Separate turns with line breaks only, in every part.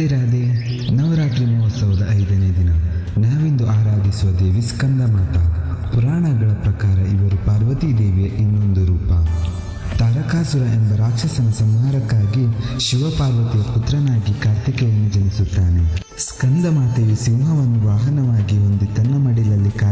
ರಾಧೆ ರಾಧೆ ನವರಾತ್ರಿ ಮಹೋತ್ಸವದ ಐದನೇ ದಿನ. ನಾವಿಂದು ಆರಾಧಿಸುವ ದೇವಿ ಸ್ಕಂದ ಮಾತಾ. ಪುರಾಣಗಳ ಪ್ರಕಾರ ಇವರು ಪಾರ್ವತೀ ದೇವಿಯ ಇನ್ನೊಂದು ರೂಪ. ತಾರಕಾಸುರ ಎಂಬ ರಾಕ್ಷಸನ ಸಂಹಾರಕ್ಕಾಗಿ ಶಿವಪಾರ್ವತಿಯ ಪುತ್ರನಾಗಿ ಕಾರ್ತಿಕೇಯನು ಜನಿಸುತ್ತಾನೆ. ಸ್ಕಂದ ಮಾತೆಯು ಸಿಂಹವನ್ನು ವಾಹನವಾಗಿ ಹೊಂದಿ ತನ್ನ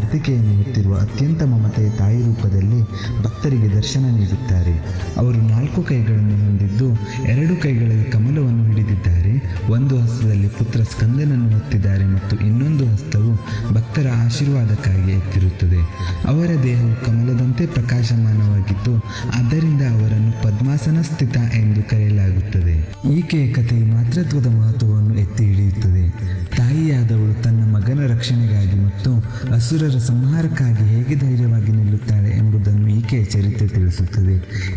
ಕಾರ್ತಿಕೇಯನು ಹೊತ್ತಿರುವ ಅತ್ಯಂತ ಮಮತೆಯ ತಾಯಿ ರೂಪದಲ್ಲಿ ಭಕ್ತರಿಗೆ ದರ್ಶನ ನೀಡುತ್ತಾರೆ. ಅವರು ನಾಲ್ಕು ಕೈಗಳನ್ನು ಹೊಂದಿದ್ದು ಎರಡು ಕೈಗಳಲ್ಲಿ ಕಮಲವನ್ನು ಹಿಡಿದಿದ್ದಾರೆ. ಒಂದು ಹಸ್ತದಲ್ಲಿ ಪುತ್ರ ಸ್ಕಂದನನ್ನು ಹೊತ್ತಿದ್ದಾರೆ ಮತ್ತು ಇನ್ನೊಂದು ಹಸ್ತವು ಭಕ್ತರ ಆಶೀರ್ವಾದಕ್ಕಾಗಿ ಎತ್ತಿರುತ್ತದೆ. ಅವರ ದೇಹವು ಕಮಲದಂತೆ ಪ್ರಕಾಶಮಾನವಾಗಿದ್ದು ಆದ್ದರಿಂದ ಅವರನ್ನು ಪದ್ಮಾಸನ ಸ್ಥಿತ ಎಂದು ಕರೆಯಲಾಗುತ್ತದೆ. ಈಕೆಯ ಕಥೆಯು ಮಾತೃತ್ವದ ಮಹತ್ವವನ್ನು ಎತ್ತಿ ಹಿಡಿಯುತ್ತದೆ. ತಾಯಿಯಾದವಳು ತನ್ನ ಮಗನ ರಕ್ಷಣೆಗಾಗಿ ಮತ್ತು ಅಸುರರ ಸಂಹಾರಕ್ಕಾಗಿ ಹೇಗೆ ಧೈರ್ಯವಾಗಿ ನಿಲ್ಲುತ್ತಾಳೆ ಎಂಬುದನ್ನು ಈಕೆಯ ಚರಿತ್ರೆ ತಿಳಿಸುತ್ತದೆ.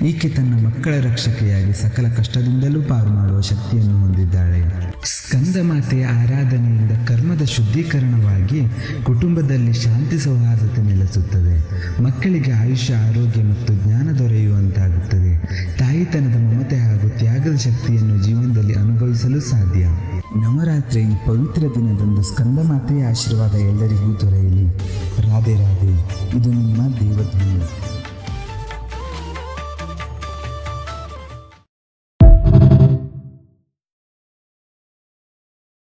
ಈಕೆ ತನ್ನ ಮಕ್ಕಳ ರಕ್ಷಕೆಯಾಗಿ ಸಕಲ ಕಷ್ಟದಿಂದಲೂ ಪಾರು ಮಾಡುವ ಶಕ್ತಿಯನ್ನು ಹೊಂದಿದ್ದಾಳೆ. ಸ್ಕಂದ ಮಾತೆಯ ಆರಾಧನೆಯಿಂದ ಕರ್ಮದ ಶುದ್ಧೀಕರಣವಾಗಿ ಕುಟುಂಬದಲ್ಲಿ ಶಾಂತಿ ಸೌಹಾರ್ದತೆ ನೆಲೆಸುತ್ತದೆ. ಮಕ್ಕಳಿಗೆ ಆಯುಷ್ಯ, ಆರೋಗ್ಯ ಮತ್ತು ಜ್ಞಾನ ದೊರೆಯುವಂತಾಗುತ್ತದೆ. ತಾಯಿತನದ ಮಮತೆ ಹಾಗೂ ತ್ಯಾಗದ ಶಕ್ತಿಯನ್ನು ಜೀವನದಲ್ಲಿ ಅನುಭವಿಸಲು ಸಾಧ್ಯ. ನವರಾತ್ರಿ ಪವಿತ್ರ ದಿನದಂದು ಸ್ಕಂದ ಮಾತೆಯ ಆಶೀರ್ವಾದ ಎಲ್ಲರಿಗೂ ದೊರೆಯಲಿ. ರಾಧೆ ರಾಧೆ ಇದು ನಿಮ್ಮ ದೇವಧ್ವನಿ.